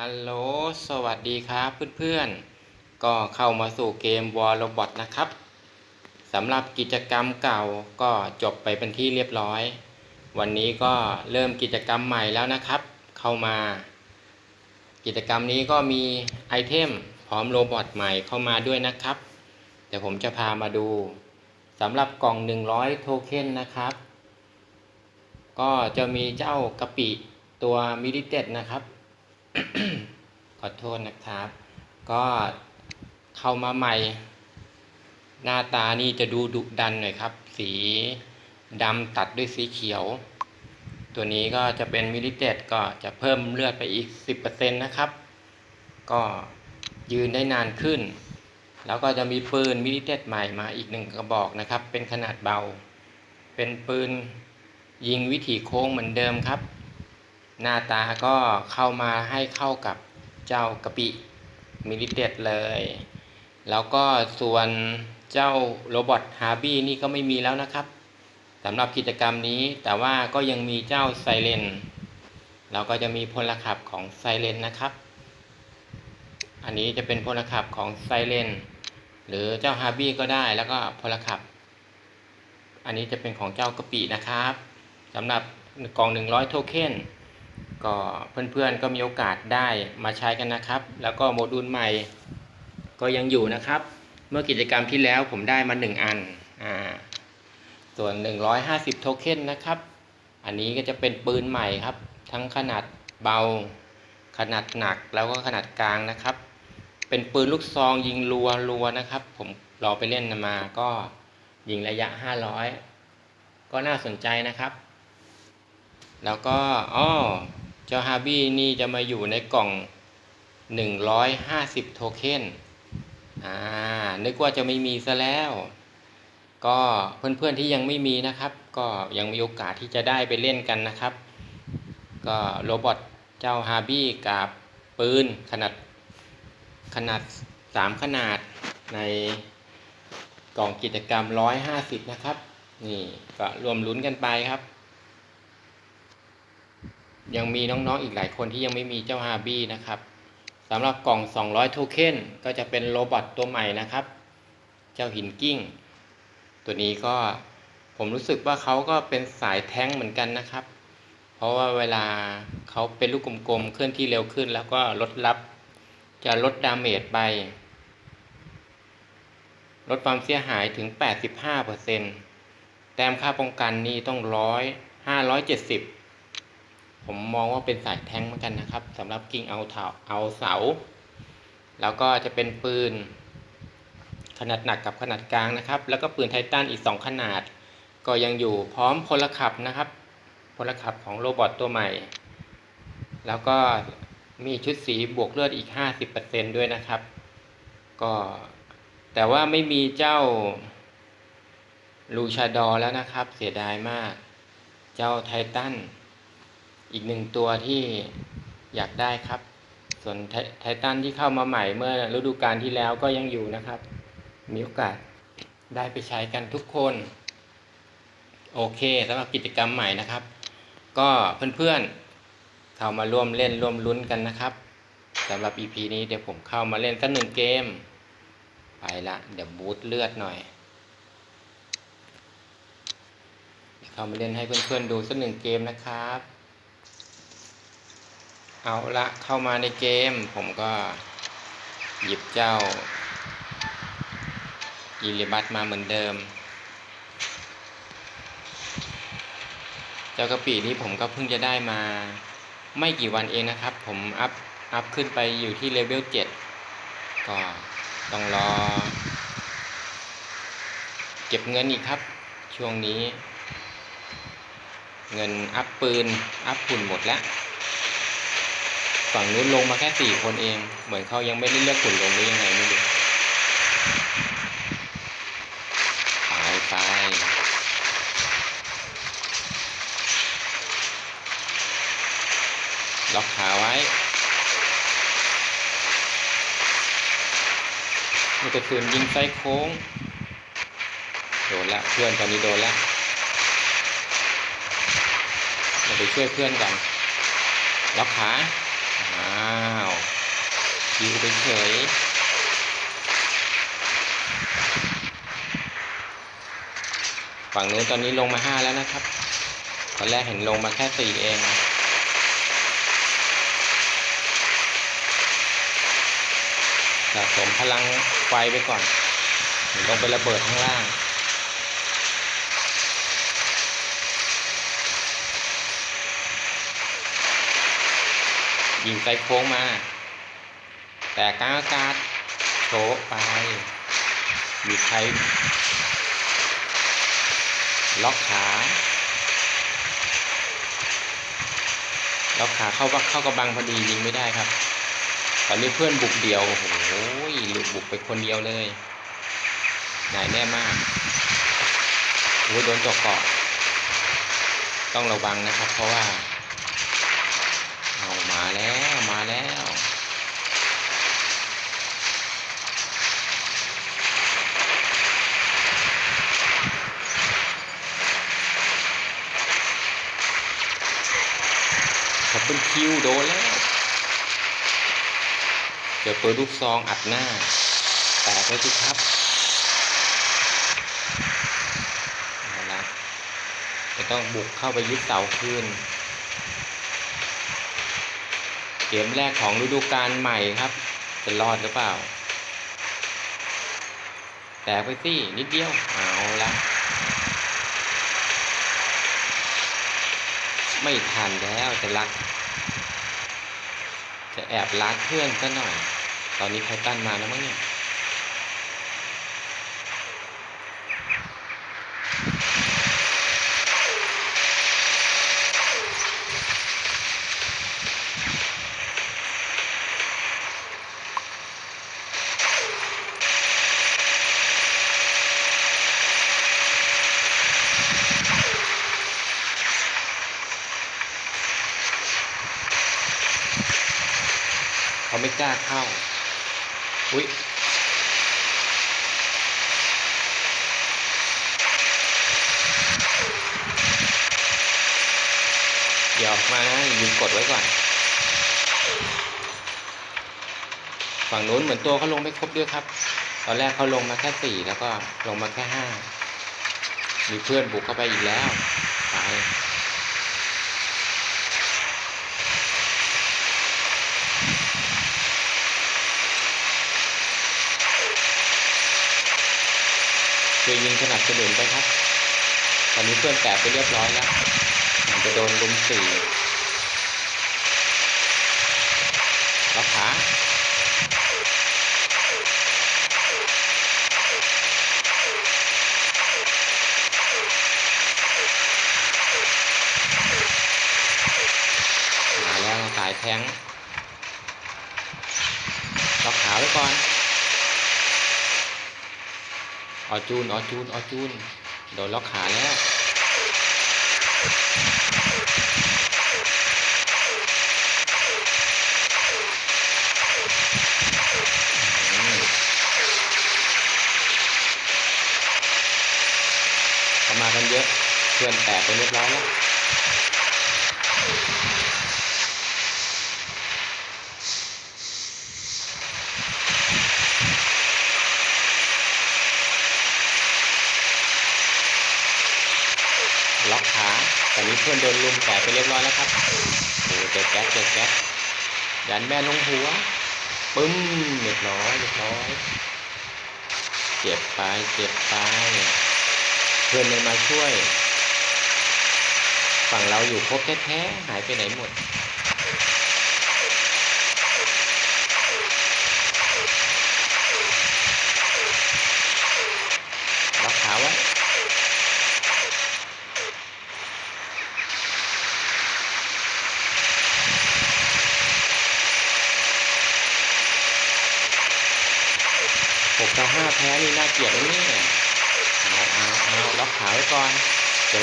ฮัลโหล สวัสดีครับเพื่อนๆ ก็เข้ามาสู่เกม War Robot นะครับ สำหรับกิจกรรมเก่าก็จบไปเป็นที่เรียบร้อย วันนี้ก็เริ่มกิจกรรมใหม่แล้วนะครับ เข้ามา กิจกรรมนี้ก็มีไอเทมพร้อมโรบอทใหม่เข้ามาด้วยนะครับ เดี๋ยวผมจะพามาดูสำหรับกล่อง 100 โทเค็นนะครับ ก็จะมีเจ้ากะปิตัวมิลิเต็ดนะครับ ขอโทษนะครับ ก็เข้ามาใหม่ หน้าตานี่จะดูดุดันหน่อยครับ สีดำตัดด้วยสีเขียว ตัวนี้ก็จะเป็นมิลิเต็ดก็จะเพิ่มเลือดไปอีก 10%นะครับ ก็ยืนได้นานขึ้น แล้วก็จะมีปืนมิลิเต็ดใหม่มาอีกหนึ่งกระบอกนะครับ เป็นขนาดเบา เป็นปืนยิงวิถีโค้งเหมือนเดิมครับ หน้าตาก็เข้ามาให้เข้ากับเจ้ากะปิมิลิเต็ดเลย แล้วก็ส่วนเจ้าโรบอทฮาร์บี้นี่ก็ไม่มีแล้วนะครับสำหรับกิจกรรมนี้แต่ว่าก็ยังมีเจ้าไซเรนแล้วก็จะมีพลขับของไซเรนนะครับ อันนี้จะเป็นพลขับของไซเรนหรือเจ้าฮาร์บี้ก็ได้แล้วก็พลขับ อันนี้จะเป็นของเจ้ากะปินะครับสำหรับกล่อง100 โทเค็น ก็เพื่อนๆก็มีโอกาสได้มาใช้กันนะครับ แล้วก็โมดูลใหม่ก็ยังอยู่นะครับ เมื่อกิจกรรมที่แล้วผมได้มา 1 อันอ่าส่วน 150 โทเค็นนะครับ อันนี้ก็จะเป็นปืนใหม่ครับ ทั้งขนาดเบา ขนาดหนักแล้วก็ขนาดกลางนะครับ เป็นปืนลูกซองยิงรัวรัวนะครับ ผมลอไปเล่นมาก็ยิงระยะ 500 ก็น่าสนใจนะครับ แล้วก็อ้อ จ้าฮาบี้นี่จะมาอยู่ในกล่อง 150 โทเค็นอ่านึกว่าจะไม่มีซะแล้ว ก็เพื่อนๆที่ยังไม่มีนะครับ ก็ยังมีโอกาสที่จะได้ไปเล่นกันนะครับ ก็โรบอทเจ้าฮาบี้กับปืนขนาดขนาด 3 ขนาดในกล่องกิจกรรม 150 นะครับ นี่ก็รวมลุ้นกันไปครับ ยังมีน้องๆอีกหลายคนที่ยังไม่มีเจ้าฮาบี้นะครับสำหรับกล่อง 200 โทเค็นก็จะเป็นโรบอทตัวใหม่นะครับ เจ้าหินกิ้ง ตัวนี้ก็ผมรู้สึกว่าเขาก็เป็นสายแท้งเหมือนกันนะครับ เพราะว่าเวลาเขาเป็นลูกกลมๆเคลื่อนที่เร็วขึ้น แล้วก็ลดรับ จะลดดาเมจไป ลดความเสียหายถึง 85%แต้มค่าป้องกันนี่ต้องร้อย570 ผมมองว่าเป็นสายแท้งเหมือนกันนะครับสำหรับกิ่งเอาเถาเอาเสา แล้วก็จะเป็นปืน ขนาดหนักกับขนาดกลางนะครับ แล้วก็ปืนไททันอีก 2 ขนาด ก็ยังอยู่พร้อมพลขับนะครับพลขับของโรบอทตัวใหม่ แล้วก็มีชุดสีบวกเลือดอีก 50%ด้วยนะครับ ก็แต่ว่าไม่มีเจ้าลูชาดอแล้วนะครับ เสียดายมาก เจ้าไททัน อีกหนึ่งตัวที่อยากได้ครับ ส่วนไทไททันที่เข้ามาใหม่เมื่อฤดูกาลที่แล้วก็ยังอยู่นะครับ มีโอกาสได้ไปใช้กันทุกคน โอเคสำหรับกิจกรรมใหม่นะครับ ก็เพื่อนๆ เข้ามาร่วมเล่นร่วมลุ้นกันนะครับสำหรับ EP นี้เดี๋ยวผมเข้ามาเล่นสักหนึ่งเกม ไปละเดี๋ยวบูตเลือดหน่อย เข้ามาเล่นให้เพื่อนๆดูสักหนึ่งเกมนะครับ เอาละเข้ามาในเกม ผมก็หยิบเจ้าอีลิบัตมาเหมือนเดิม เจ้ากระปีนี้ผมก็เพิ่งจะได้มาไม่กี่วันเองนะครับ ผมอัพอัพขึ้นไปอยู่ที่เลเวล 7 ก็ต้องรอ เก็บเงินอีกครับ ช่วงนี้ เงินอัพปืน อัพหุ่นหมดแล้ว ฝั่งนู้นลงมาแค่สี่คนเอง เหมือนเขายังไม่ได้เลือกหุ่นลงหรือยังไงไม่รู้ไปไปล็อกขาไว้มีกระสุนยิงไส้โค้ง โดนละเพื่อนตอนนี้โดนละเราไปช่วยเพื่อนกันล็อกขา อ้าวคิวไปเฉยฝั่งนู้นตอนนี้ลงมาห้าแล้วนะครับ ตอนแรกเห็นลงมาแค่สี่เอง สะสมพลังไฟไปก่อนลงไประเบิดข้างล่าง ยิงไกโค้งมา แต่กลางอากาศโฉบไปมีใครล็อกขาล็อกขาเข้าเข้ากระบังพอดียิงไม่ได้ครับ ตอนนี้เพื่อนบุกเดียวโอ้โหหลุดบุกไปคนเดียวเลยหนายแน่มากโอ้โดนจกเกาะต้องระวังนะครับ เพราะว่ามาแล้วมาแล้ว ขอบ คุณคิวโดนแล้วเจอปืนลูกซองอัดหน้า แตกเลยสิครับเอาละจะต้องบุกเข้าไปยึดเสาคืนเกมแรกของฤดูกาลใหม่ครับ จะรอดหรือเปล่า แตกไปสินิดเดียว เอาละไม่ทันแล้วจะรักจะ แอบลักเพื่อนซะหน่อย ตอนนี้ไททันมาแล้วมั้งเนี่ย กล้าเข้า อุ้ยเดี๋ยวออกมานะยิงกดไว้ก่อน ฝั่งนู้นเหมือนตัวเขาลงไม่ครบด้วยครับ ตอนแรกเขาลงมาแค่สี่แล้วก็ลงมาแค่ห้ามีเพื่อนบุกเข้าไปอีกแล้ว ไป ช่วยยิงสนับสนุนไปครับ ตอนนี้เพื่อนแตกไปเรียบร้อยแล้วมันจะโดนลุมสี่ล็อกขาแล้วสายแทงล็อกขาไว้ก่อน อจูนออจูนออจูนโดนล็อกขาแล้วเขามากันเยอะเพื่อนแตกไปเรียบร้อยแล้ว ล็อกขาตอนนี้ เพื่อนโดนลุมแตกไปเรียบร้อยแล้วครับโอ้เจอแก๊สเจอแก๊สยันแม่ลงหัวปึ้มเรียบร้อยเรียบร้อย เจ็บไปเจ็บไป เพื่อนเลยมาช่วย ฝั่งเราอยู่ครบแท้ๆหายไปไหนหมด ล็อกขาไว้ หกต่อห้าแพ้นี่น่าเกลียดนะเนี่ยเอาเอาเอาล็อกขาไว้ก่อนเกิ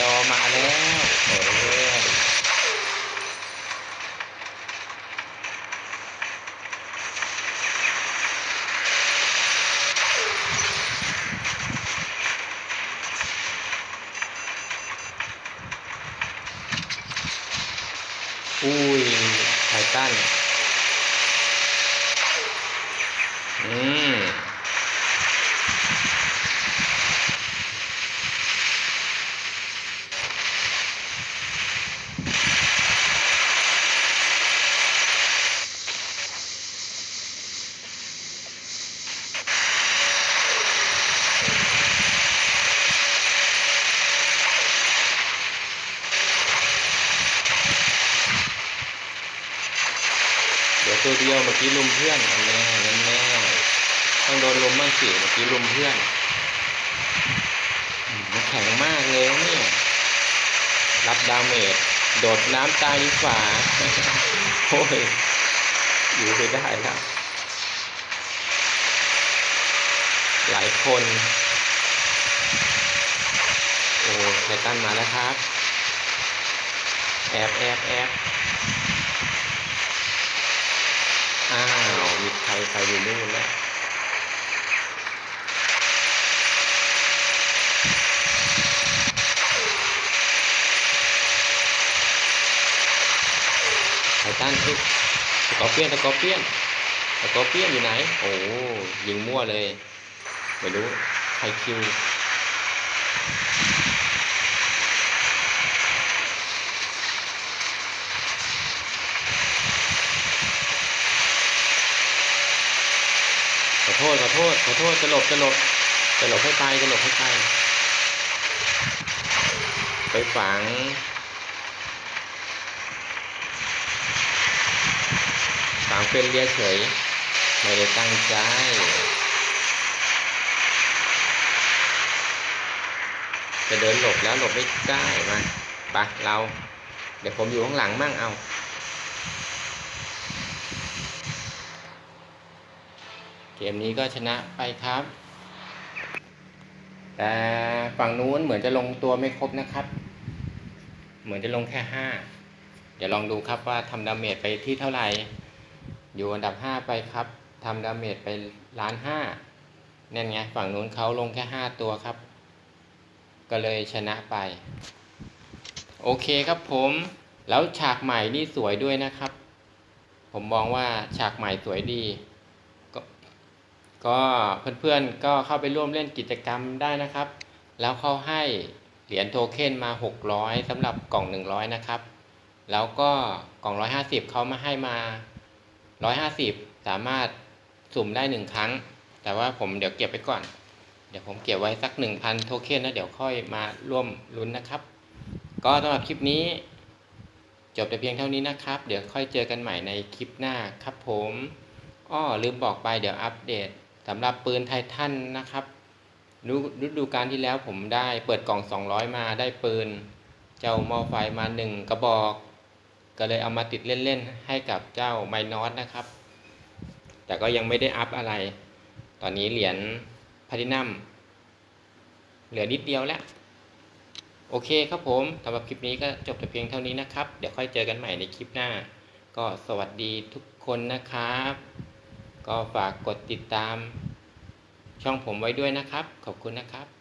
ดอมาแล้ว เขาหมั่นใกล้เราแล้วเนี่ยอยู่ใกล้โค้งอยู่นั่นแหละ ดอมาแล้วเอออุ้ยไททันอืม เดี๋ยวตัวเดียวเมื่อ กี้ลุมเพื่อนอันแน่นั่นแน่ต้องโดนลุมบ้างสิเมื่อกี้ลุมเพื่อนมันแข็งมากเลยเนี่ยรับดาเมจโดดน้ำตายดีกว่าโอ้ยอยู่ไปได้แล้วหลายคน โอ้ไททันมาแล้วครับ แอบแอบแอบ อ้าว มี ใครอยู่นู่นแล้วไททันที่สกอเปียนสกอเปียนสกอเปียนอยู่ไหน โอ้ยิงมั่วเลย ไม่รู้ ใครคิว โทษขอโทษขอโทษจะหลบจะหลบจะหลบให้ไปจะหลบให้ไปไปฝังฝังเป็นเรียเฉย ไม่ได้ตั้งใจจะเดินหลบแล้วหลบไม่ได้มาไปะเรา เดี๋ยวผมอยู่ข้างหลังมั่งเอา เกมนี้ก็ชนะไปครับ แต่ฝั่งนู้นเหมือนจะลงตัวไม่ครบนะครับ เหมือนจะลงแค่ห้าเดี๋ยวลองดูครับว่าทำดาเมจไปที่เท่าไหร่ อยู่อันดับห้าไปครับทำดาเมจไปล้านห้านั่นไงฝั่งนู้นเขาลงแค่ห้าตัวครับ ก็เลยชนะไป โอเคครับผม แล้วฉากใหม่นี่สวยด้วยนะครับ ผมมองว่าฉากใหม่สวยดี ก็เพื่อนๆก็เข้าไปร่วมเล่นกิจกรรมได้นะครับ แล้วเขาให้เหรียญโทเค็นมา 600สำหรับกล่อง 100 นะครับ แล้วก็กล่อง 150 เขามาให้มา 150 สามารถสุ่มได้ 1 ครั้ง แต่ว่าผมเดี๋ยวเก็บไปก่อน เดี๋ยวผมเก็บไว้สัก 1,000 โทเค็นแล้วเดี๋ยวค่อยมาร่วมลุ้นนะครับ ก็สำหรับคลิปนี้ จบแต่เพียงเท่านี้นะครับ เดี๋ยวค่อยเจอกันใหม่ในคลิปหน้าครับผมอ้อลืมบอกไปเดี๋ยวอัปเดต สำหรับปืนไททันนะครับฤฤดูการที่แล้วผมได้เปิดกล่อง 200 มาได้ปืน เจ้ามอไฟมาหนึ่งกระบอก ก็เลยเอามาติดเล่นๆ ให้กับเจ้าไมนอสนะครับ แต่ก็ยังไม่ได้อัพอะไร ตอนนี้เหรียญพาตินัมเหลือนิดเดียวแล้ว โอเคครับผมสำหรับคลิปนี้ก็จบแต่เพียงเท่านี้นะครับ เดี๋ยวค่อยเจอกันใหม่ในคลิปหน้า ก็สวัสดีทุกคนนะครับ ก็ฝากกดติดตามช่องผมไว้ด้วยนะครับ ขอบคุณนะครับ